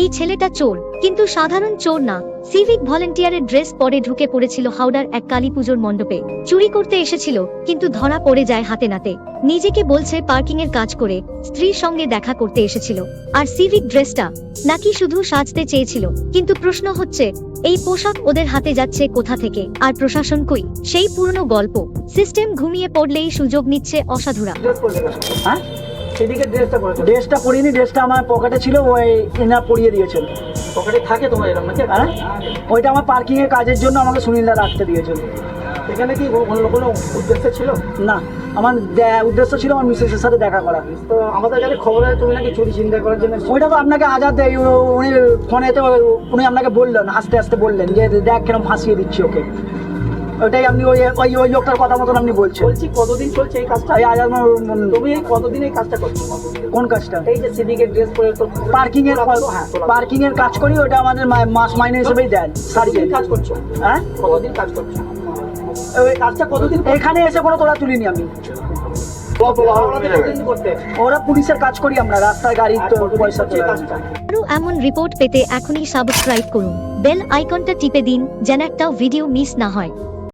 এই ছেলেটা চোর, কিন্তু সাধারণ চোর না। সিভিক ভলেন্টিয়ারের ড্রেস পরে ঢুকে পড়েছিল হাওড়ার এক কালী পুজোর মণ্ডপে। চুরি করতে এসেছিল, কিন্তু ধরা পড়ে যায় হাতে নাতে। নিজেকে বলছে পার্কিং এর কাজ করে, স্ত্রীর সঙ্গে দেখা করতে এসেছিল। আর সিভিক ড্রেসটা, নাকি শুধু সাজতে চেয়েছিল। কিন্তু প্রশ্ন হচ্ছে, এই পোশাক ওদের হাতে যাচ্ছে কোথা থেকে? আর প্রশাসন কই? সেই পুরনো গল্প। সিস্টেম ঘুমিয়ে পড়লেই সুযোগ নিচ্ছে অসাধুরা। পরে সেদিকে ড্রেসটা পরেছো? ড্রেসটা পরিনি ড্রেসটা আমার পকেটে ছিল ওই এনা পরিয়ে দিয়েছিল। পকেটে থাকে তোমার এরকম নাকি? হ্যাঁ? ওইটা আমার পার্কিং এর কাজের জন্য আমাকে সুনীলদা রাখতে দিয়েছিল। এখানে কি অন্য কোনো উদ্দেশ্য ছিল? না আমার উদ্দেশ্য ছিল আমার মিসেসের সাথে দেখা করা। তো আমাদের কাছে খবর আছে তুমি নাকি চুরি চিন্তা করার জন্য ওইটা তো আপনাকে আজাদ দেয় উনি ফোনেতে উনি আপনাকে বললেন হাসতে হাসতে বললেন যে দেখ কেন ফাঁসিয়ে দিচ্ছি ওকে। ওইটাই আপনি ওই ওই ওই লোকটার কথা মতন আপনি বলছেন। বলছি কতদিন চলছে এই কাজটা? এই আজাদ তুমি এই কতদিন এই কাজটা করছ? কোন কাজটা? এই যে সিভিকের ড্রেস পরে তো পার্কিং এর হ্যাঁ পার্কিং এর কাজ করি ওটা আমাদের মাস মাইনে হিসেবেই দেন। সার্জেন্ট কাজ করছ? হ্যাঁ? কতদিন কাজ করছ? এই কাজটা কতদিন এখানে এসে কোনো তোলা তুলিনি আমি। ওরা পুলিশের কাজ করি আমরা রাস্তায় গাড়ি আর তো কতদিন পয়সা আচ্ছা। কাজটা এমন রিপোর্ট পেতে এখনই সাবস্ক্রাইব করুন। বেল আইকনটা টিপে দিন যেন একটা ভিডিও মিস না হয়।